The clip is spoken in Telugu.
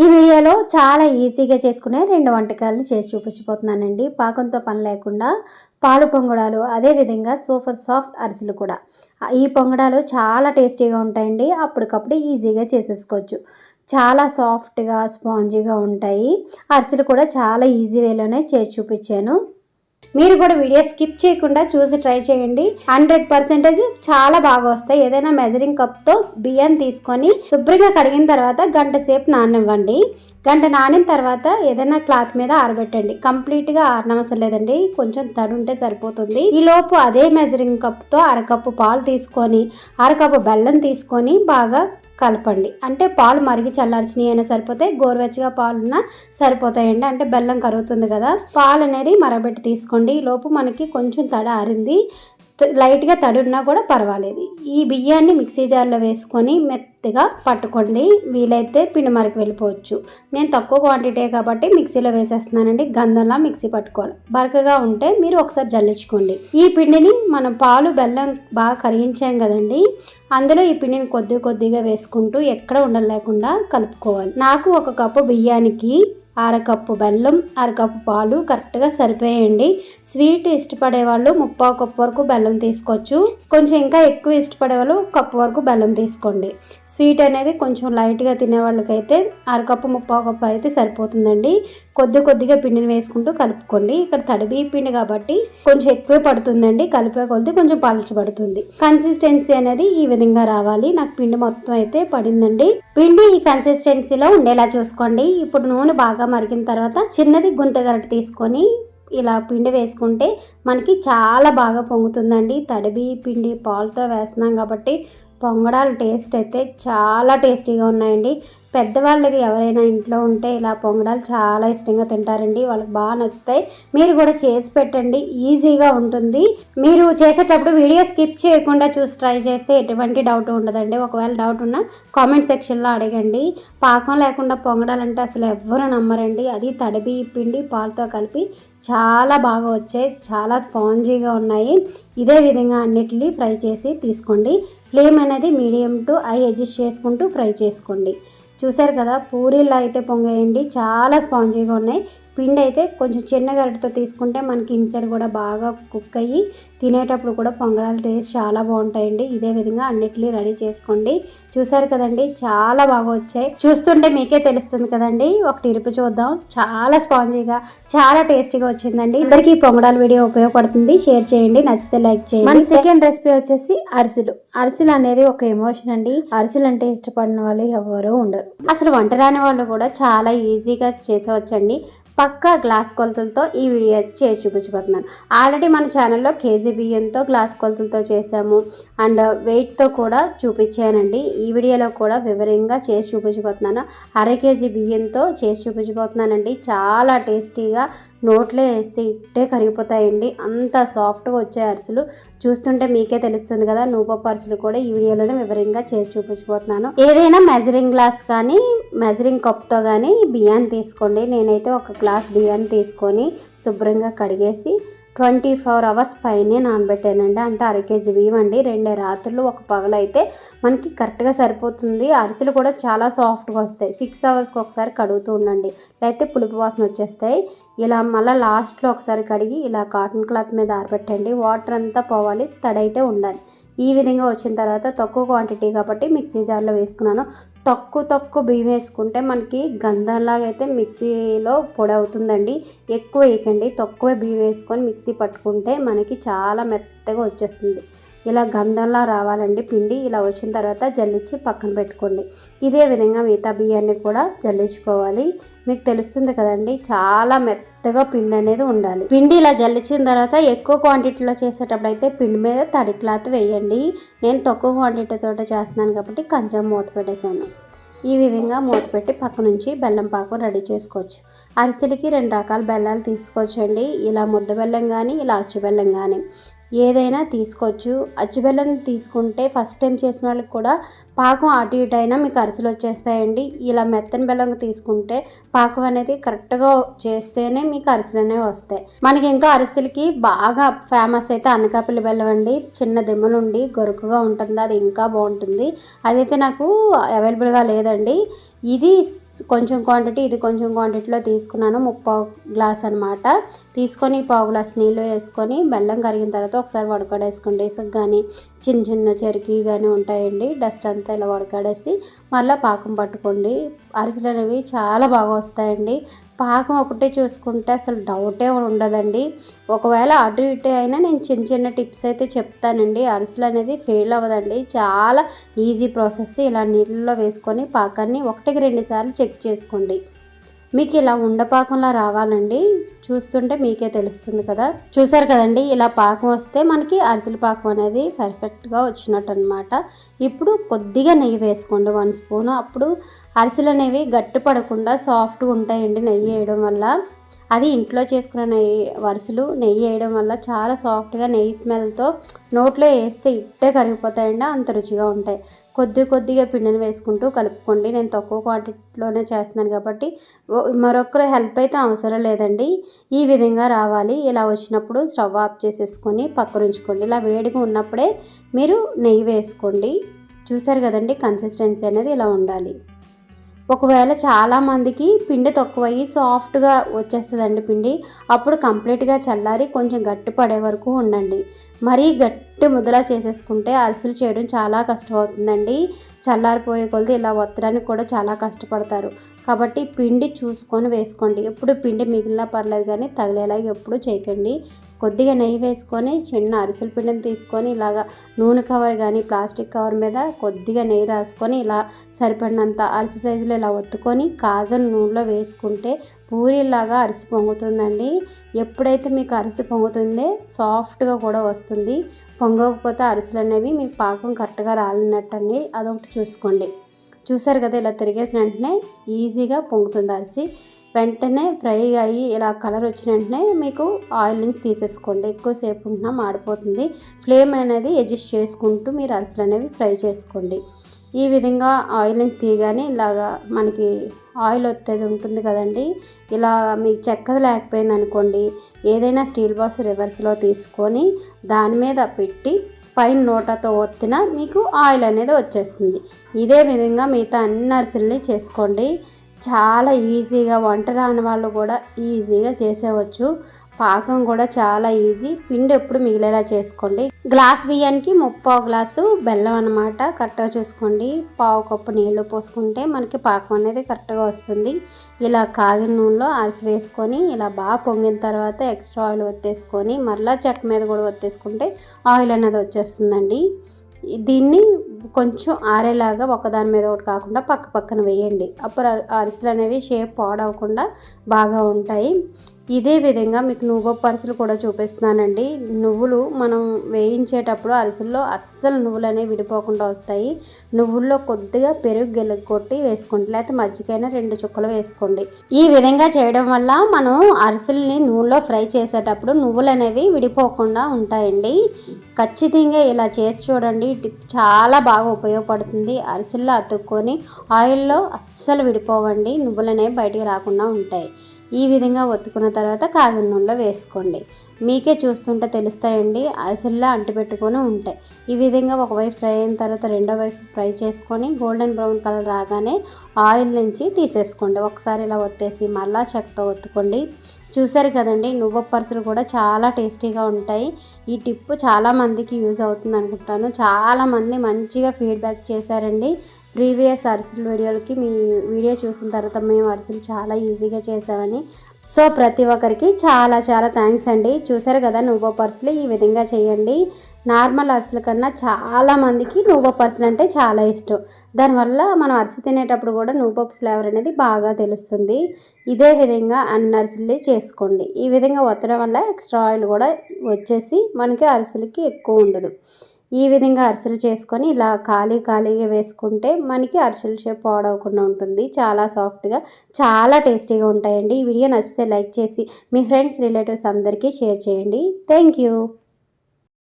ఈ వీడియోలో చాలా ఈజీగా చేసుకునే రెండు వంటకాలను చేసి చూపించిపోతున్నానండి పాకంతో పని లేకుండా పాలు పొంగడాలు అదేవిధంగా సూపర్ సాఫ్ట్ అరిసెలు కూడా. ఈ పొంగడాలు చాలా టేస్టీగా ఉంటాయండి. అప్పటికప్పుడు ఈజీగా చేసేసుకోవచ్చు. చాలా సాఫ్ట్గా స్పాంజీగా ఉంటాయి. అరిసెలు కూడా చాలా ఈజీ వేలోనే చేసి చూపించాను. మీరు కూడా వీడియో స్కిప్ చేయకుండా చూసి ట్రై చేయండి. హండ్రెడ్ పర్సెంటేజ్ చాలా బాగా వస్తాయి. ఏదైనా మెజరింగ్ కప్తో బియ్యం తీసుకొని శుభ్రంగా కడిగిన తర్వాత గంట సేపు నాననివ్వండి. గంట నానిన తర్వాత ఏదైనా క్లాత్ మీద ఆరబెట్టండి. కంప్లీట్గా ఆరనవసరం లేదండి. కొంచెం తడి ఉంటే సరిపోతుంది. ఈ లోపు అదే మెజరింగ్ కప్తో అరకప్పు పాలు తీసుకొని అరకప్పు బెల్లం తీసుకొని బాగా కలపండి. అంటే పాలు మరిగి చల్లార్చినవి అయినా సరిపోతాయి గోరువెచ్చగా పాలున్నా సరిపోతాయండి. అంటే బెల్లం కరుగుతుంది కదా. పాలు అనేది మరగబెట్టి తీసుకోండి లోపు మనకి కొంచెం తడ ఆరింది. లైట్గా తడి ఉన్నా కూడా పర్వాలేదు. ఈ బియ్యాన్ని మిక్సీ జార్లో వేసుకొని మెత్తగా పట్టుకోండి. వీలైతే పిండి మరకు వెళ్ళిపోవచ్చు. నేను తక్కువ క్వాంటిటీ కాబట్టి మిక్సీలో వేసేస్తున్నానండి. గంధంలా మిక్సీ పట్టుకోవాలి. బరకగా ఉంటే మీరు ఒకసారి జల్లించుకోండి. ఈ పిండిని మనం పాలు బెల్లం బాగా కరిగించాం కదండి. అందులో ఈ పిండిని కొద్ది కొద్దిగా వేసుకుంటూ ఎక్కడ ఉండలేకుండా కలుపుకోవాలి. నాకు ఒక కప్పు బియ్యానికి అరకప్పు బెల్లం అరకప్పు పాలు కరెక్ట్గా సరిపోయండి. స్వీట్ ఇష్టపడే వాళ్ళు ముప్పావు కప్పు వరకు బెల్లం తీసుకోవచ్చు. కొంచెం ఇంకా ఎక్కువ ఇష్టపడే వాళ్ళు కప్పు వరకు బెల్లం తీసుకోండి. స్వీట్ అనేది కొంచెం లైట్గా తినే వాళ్ళకైతే అరకప్పు ముప్పావు కప్పు అయితే సరిపోతుందండి. కొద్ది కొద్దిగా పిండిని వేసుకుంటూ కలుపుకోండి. ఇక్కడ తడిబి పిండి కాబట్టి కొంచెం ఎక్కువే పడుతుందండి. కలిపే కొద్ది కొంచెం పలుచబడుతుంది. కన్సిస్టెన్సీ అనేది ఈ విధంగా రావాలి. నాకు పిండి మొత్తం అయితే పడిందండి. పిండి ఈ కన్సిస్టెన్సీలో ఉండేలా చూసుకోండి. ఇప్పుడు నూనె బాగా మరిగిన తర్వాత చిన్నది గుంత గరట తీసుకొని ఇలా పిండి వేసుకుంటే మనకి చాలా బాగా పొంగుతుందండి. తడిబి పిండి పాలతో వేస్తున్నాం కాబట్టి పొంగడాల టేస్ట్ అయితే చాలా టేస్టీగా ఉన్నాయండి. పెద్దవాళ్ళకి ఎవరైనా ఇంట్లో ఉంటే ఇలా పొంగడాలు చాలా ఇష్టంగా తింటారండి. వాళ్ళకి బాగా నచ్చుతాయి. మీరు కూడా చేసి పెట్టండి. ఈజీగా ఉంటుంది. మీరు చేసేటప్పుడు వీడియో స్కిప్ చేయకుండా చూసి ట్రై చేస్తే ఎటువంటి డౌట్ ఉండదండి. ఒకవేళ డౌట్ ఉన్నా కామెంట్ సెక్షన్లో అడగండి. పాకం లేకుండా పొంగడాలంటే అసలు ఎవ్వరు నమ్మరండి. అది తడిబి పిండి పాలతో కలిపి చాలా బాగా వచ్చాయి చాలా స్పాంజీగా ఉన్నాయి. ఇదే విధంగా అన్నిటినీ ఫ్రై చేసి తీసుకోండి. ఫ్లేమ్ అనేది మీడియం టు హై అడ్జస్ట్ చేసుకుంటూ ఫ్రై చేసుకోండి. చూసారు కదా పూరీల్లో అయితే పొంగేయండి చాలా స్పాంజీగా ఉన్నాయి. పిండి అయితే కొంచెం చిన్న గరిటతో తీసుకుంటే మనకి ఇన్సైడ్ కూడా బాగా కుక్ అయ్యి తినేటప్పుడు కూడా పొంగడాల టేస్ట్ చాలా బాగుంటాయండి. ఇదే విధంగా అన్నిటినీ రెడీ చేసుకోండి. చూసారు కదండి చాలా బాగా వచ్చాయి. చూస్తుంటే మీకే తెలుస్తుంది కదండి ఒకటి ఇరుపు చూద్దాం. చాలా స్పాంజీగా చాలా టేస్టీగా వచ్చిందండి. అందరికీ పొంగడాలు పొంగడాల వీడియో ఉపయోగపడుతుంది. షేర్ చేయండి నచ్చితే లైక్ చేయండి. మన సెకండ్ రెసిపీ వచ్చేసి అరిసెలు. అరిసెలు అనేది ఒక ఎమోషన్ అండి. అరిసెలు అంటే ఇష్టపడిన వాళ్ళు ఎవరూ ఉండరు. అసలు వంట రాని వాళ్ళు కూడా చాలా ఈజీగా చేసేవచ్చండి. పక్కా గ్లాస్ కొలతలతో ఈ వీడియో చేసి చూపించబోతున్నాను. ఆల్రెడీ మన ఛానల్లో కేజీ బియ్యంతో గ్లాస్ కొలతలతో చేసాము అండ్ వెయిట్తో కూడా చూపించానండి. ఈ వీడియోలో కూడా వివరంగా చేసి చూపించబోతున్నాను. అర కేజీ బియ్యంతో చేసి చూపించబోతున్నానండి. చాలా టేస్టీగా నోట్లో వేస్తే ఇట్టే కరిగిపోతాయండి. అంత సాఫ్ట్గా వచ్చే అరిసెలు. చూస్తుంటే మీకే తెలుస్తుంది కదా నూపప్పు అరిసెలు కూడా ఈ వీడియోలోనే వివరంగా చేసి చూపించబోతున్నాను. ఏదైనా మెజరింగ్ గ్లాస్ కానీ మెజరింగ్ కప్తో కానీ బియ్యాన్ని తీసుకోండి. నేనైతే ఒక గ్లాస్ బియ్యాన్ని తీసుకొని శుభ్రంగా కడిగేసి ట్వంటీ ఫోర్ అవర్స్ పైనే నానబెట్టానండి. అంటే అర కేజీ బియ్యం అండి రెండు రాత్రులు ఒక పగలైతే మనకి కరెక్ట్గా సరిపోతుంది. అరిసెలు కూడా చాలా సాఫ్ట్గా వస్తాయి. సిక్స్ అవర్స్కి ఒకసారి కడుగుతూ ఉండండి. లేకపోతే పులుపు వాసన వచ్చేస్తాయి. ఇలా మళ్ళీ లాస్ట్లో ఒకసారి కడిగి ఇలా కాటన్ క్లాత్ మీద ఆరబెట్టండి. వాటర్ అంతా పోవాలి. తడైతే ఉండాలి. ఈ విధంగా వచ్చిన తర్వాత తక్కువ క్వాంటిటీ కాబట్టి మిక్సీ జార్లో వేసుకున్నాను. తక్కువ తక్కువ బియ్యం వేసుకుంటే మనకి గంధంలాగా అయితే మిక్సీలో పొడి అవుతుందండి. ఎక్కువ వేయకండి. తక్కువ బియ్యం వేసుకొని మిక్సీ పట్టుకుంటే మనకి చాలా మెత్తగా వచ్చేస్తుంది. ఇలా గంధంలా రావాలండి. పిండి ఇలా వచ్చిన తర్వాత జల్లించి పక్కన పెట్టుకోండి. ఇదే విధంగా మిగతా బియ్యాన్ని కూడా జల్లించుకోవాలి. మీకు తెలుస్తుంది కదండి చాలా మెత్తగా పిండి అనేది ఉండాలి. పిండి ఇలా జల్లించిన తర్వాత ఎక్కువ క్వాంటిటీలో చేసేటప్పుడు అయితే పిండి మీద తడి క్లాత్ వేయండి. నేను తక్కువ క్వాంటిటీతో చేస్తున్నాను కాబట్టి కొంచెం మూత పెట్టేశాను. ఈ విధంగా మూత పెట్టి పక్క నుంచి బెల్లం పాకు రెడీ చేసుకోవచ్చు. అరిసెలకి రెండు రకాల బెల్లాలు తీసుకోవచ్చండి. ఇలా ముద్ద బెల్లం కానీ ఇలా అచ్చు బెల్లం కానీ ఏదైనా తీసుకోవచ్చు. అచ్చుబెల్లం తీసుకుంటే ఫస్ట్ టైం చేసిన వాళ్ళకి కూడా పాకం అటు ఇటు అయినా మీకు అరిసెలు వచ్చేస్తాయండి. ఇలా మెత్తని బెల్లం తీసుకుంటే పాకం అనేది కరెక్ట్గా చేస్తేనే మీకు అరిసెలు అనేవి వస్తాయి. మనకి ఇంకా అరిసెలకి బాగా ఫేమస్ అయితే అనకాపల్లి బెల్లం అండి. చిన్న దిమ్మలుండి గొరుకుగా ఉంటుంది అది ఇంకా బాగుంటుంది. అదైతే నాకు అవైలబుల్గా లేదండి. ఇది కొంచెం క్వాంటిటీ ఇది కొంచెం క్వాంటిటీలో తీసుకున్నాను. ముప్పావు గ్లాస్ అనమాట తీసుకొని పావు గ్లాస్ నీళ్ళు వేసుకొని బెల్లం కరిగిన తర్వాత ఒకసారి వడకడేసుకోండి. ఇసుక కానీ చిన్న చిన్న చెరికి కానీ ఉంటాయండి. డస్ట్ అంతా ఇలా వడకడేసి మళ్ళీ పాకం పట్టుకోండి. అరిసెలు అనేవి చాలా బాగా వస్తాయండి. పాకం ఒకటే చూసుకుంటే అసలు డౌటే ఉండదండి. ఒకవేళ అటు ఇటు అయినా నేను చిన్న చిన్న టిప్స్ అయితే చెప్తానండి. అరిసెలు అనేది ఫెయిల్ అవ్వదండి. చాలా ఈజీ ప్రాసెస్ ఇలా నీళ్ళలో వేసుకొని పాకాన్ని ఒకటికి రెండు సార్లు చెక్ చేసుకోండి. మీకు ఇలా ఉండపాకంలా రావాలండి. చూస్తుంటే మీకే తెలుస్తుంది కదా. చూసారు కదండి ఇలా పాకం వస్తే మనకి అరిసెల పాకం అనేది పర్ఫెక్ట్గా వచ్చినట్టు అనమాట ఇప్పుడు కొద్దిగా నెయ్యి వేసుకోండి వన్ స్పూన్. అప్పుడు అరిసెలు అనేవి గట్టి పడకుండా సాఫ్ట్గా ఉంటాయండి నెయ్యి వేయడం వల్ల. అది ఇంట్లో చేసుకున్న నెయ్యి వరుసలు నెయ్యి వేయడం వల్ల చాలా సాఫ్ట్గా నెయ్యి స్మెల్తో నోట్లో వేస్తే ఇట్టే కరిగిపోతాయండి అంత రుచిగా ఉంటాయి. కొద్ది కొద్దిగా పిండిని వేసుకుంటూ కలుపుకోండి. నేను తక్కువ క్వాంటిటీలోనే చేస్తున్నాను కాబట్టి మరొకరు హెల్ప్ అయితే అవసరం లేదండి. ఈ విధంగా రావాలి. ఇలా వచ్చినప్పుడు స్టవ్ ఆఫ్ చేసేసుకొని పక్కరుంచుకోండి ఇలా వేడిగా ఉన్నప్పుడే మీరు నెయ్యి వేసుకోండి. చూసారు కదండి? కన్సిస్టెన్సీ అనేది ఇలా ఉండాలి. ఒకవేళ చాలామందికి పిండి తక్కువయ్యి సాఫ్ట్గా వచ్చేస్తుందండి పిండి అప్పుడు కంప్లీట్గా చల్లారి కొంచెం గట్టి పడే వరకు ఉండండి. మరీ గట్టి ముద్దలా చేసేసుకుంటే అరిసెలు చేయడం చాలా కష్టమవుతుందండి. చల్లారిపోయే కొలది ఇలా ఒత్తడానికి కూడా చాలా కష్టపడతారు. కాబట్టి పిండి చూసుకొని వేసుకోండి. ఎప్పుడు పిండి మిగిలినా పర్లేదు కానీ తగిలేలాగా ఎప్పుడు చేయకండి. కొద్దిగా నెయ్యి వేసుకొని చిన్న అరిసెల పిండిని తీసుకొని ఇలాగా నూనె కవర్ కానీ ప్లాస్టిక్ కవర్ మీద కొద్దిగా నెయ్యి రాసుకొని ఇలా సరిపడినంత అరిసె సైజులో ఇలా ఒత్తుకొని కాగని నూనెలో వేసుకుంటే పూరిలాగా అరిసి పొంగుతుందండి. ఎప్పుడైతే మీకు అరిసి పొంగుతుందో సాఫ్ట్గా కూడా వస్తుంది. పొంగకపోతే అరిసెలు అనేవి మీకు పాకం కరెక్ట్గా రాలినట్టండి. అదొకటి చూసుకోండి. చూసారు కదా ఇలా తిరిగేసిన వెంటనే ఈజీగా పొంగుతుంది అరిసి. వెంటనే ఫ్రై అయ్యి ఇలా కలర్ వచ్చిన వెంటనే మీకు ఆయిల్ నుంచి తీసేసుకోండి. ఎక్కువసేపు ఉంటున్నా మాడిపోతుంది. ఫ్లేమ్ అనేది అడ్జస్ట్ చేసుకుంటూ మీరు అరిసెలు అనేవి ఫ్రై చేసుకోండి. ఈ విధంగా ఆయిల్ నుంచి తీయగానే ఇలాగా మనకి ఆయిల్ వచ్చేది ఉంటుంది కదండి. ఇలా మీకు చెక్కది లేకపోయింది అనుకోండి ఏదైనా స్టీల్ బాక్స్ రివర్స్లో తీసుకొని దాని మీద పెట్టి పైన నోటతో ఒత్తిన మీకు ఆయిల్ అనేది వచ్చేస్తుంది. ఇదే విధంగా మిగతా అన్ని అరిసెల్ని చేసుకోండి. చాలా ఈజీగా వంట రాని వాళ్ళు కూడా ఈజీగా చేసేవచ్చు. పాకం కూడా చాలా ఈజీ. పిండి ఎప్పుడు మిగిలేలా చేసుకోండి. గ్లాస్ బియ్యానికి ముప్పావు గ్లాసు బెల్లం అనమాట కరెక్ట్గా చూసుకోండి. పావు కప్పు నీళ్ళు పోసుకుంటే మనకి పాకం అనేది కరెక్ట్గా వస్తుంది. ఇలా కాగిన నూనెలో అలసి వేసుకొని ఇలా బాగా పొంగిన తర్వాత ఎక్స్ట్రా ఆయిల్ ఒత్తేసుకొని మరలా చెక్క మీద కూడా ఒత్తేసుకుంటే ఆయిల్ అనేది వచ్చేస్తుందండి. దీన్ని కొంచెం ఆరేలాగా ఒకదాని మీద ఒకటి కాకుండా పక్క పక్కన వేయండి. అప్పుడు అరిసెలు అనేవి షేప్ పాడవకుండా బాగా ఉంటాయి. ఇదే విధంగా మీకు నువ్వు పరుసలు కూడా చూపిస్తున్నానండి. నువ్వులు మనం వేయించేటప్పుడు అరిసెల్లో అస్సలు నువ్వులు అనేవి విడిపోకుండా వస్తాయి. నువ్వుల్లో కొద్దిగా పెరుగు గెలుగు కొట్టి వేసుకోండి. లేకపోతే మజ్జిగైనా రెండు చుక్కలు వేసుకోండి. ఈ విధంగా చేయడం వల్ల మనం అరిసెల్ని నూనెలో ఫ్రై చేసేటప్పుడు నువ్వులు అనేవి విడిపోకుండా ఉంటాయండి. ఖచ్చితంగా ఇలా చేసి చూడండి. చాలా బాగా ఉపయోగపడుతుంది. అరిసెల్లో అతుక్కొని ఆయిల్లో అస్సలు విడిపోవండి. నువ్వులు అనేవి బయటికి రాకుండా ఉంటాయి. ఈ విధంగా ఒత్తుకున్న తర్వాత కాగిన నూనెలో వేసుకోండి. మీకే చూస్తుంటే తెలుస్తాయండి. అసలులా అంటిపెట్టుకొని ఉంటాయి ఈ విధంగా ఒకవైపు ఫ్రై అయిన తర్వాత రెండో వైపు ఫ్రై చేసుకొని గోల్డెన్ బ్రౌన్ కలర్ రాగానే ఆయిల్ నుంచి తీసేసుకోండి. ఒకసారి ఇలా ఒత్తేసి మళ్ళా చెక్కతో ఒత్తుకోండి. చూసారు కదండి నువ్వు పర్సులు కూడా చాలా టేస్టీగా ఉంటాయి. ఈ టిప్ చాలామందికి యూజ్ అవుతుంది అనుకుంటాను. చాలామంది మంచిగా ఫీడ్బ్యాక్ చేశారండి. ప్రీవియస్ అరిసెల వీడియోలకి మీ వీడియో చూసిన తర్వాత మేము అరిసెలు చాలా ఈజీగా చేసామని. సో ప్రతి ఒక్కరికి చాలా చాలా థ్యాంక్స్ అండి. చూసారు కదా నువ్వో పర్సులు ఈ విధంగా చేయండి. నార్మల్ అరిసెల కన్నా చాలా మందికి నువ్వు పర్సులు అంటే చాలా ఇష్టం. దానివల్ల మనం అరిసె తినేటప్పుడు కూడా నూబో ఫ్లేవర్ అనేది బాగా తెలుస్తుంది. ఇదే విధంగా అన్ని అరిసెలు చేసుకోండి. ఈ విధంగా ఒత్తడం వల్ల ఎక్స్ట్రా ఆయిల్ కూడా వచ్చేసి మనకి అరిసెలకి ఎక్కువ ఉండదు. ఈ విధంగా అరిసెలు చేసుకొని ఇలా ఖాళీ ఖాళీగా వేసుకుంటే మనకి అరిసెల షేప్ పాడవకుండా ఉంటుంది. చాలా సాఫ్ట్గా చాలా టేస్టీగా ఉంటాయండి. ఈ వీడియో నచ్చితే లైక్ చేసి మీ ఫ్రెండ్స్ రిలేటివ్స్ అందరికీ షేర్ చేయండి. Thank you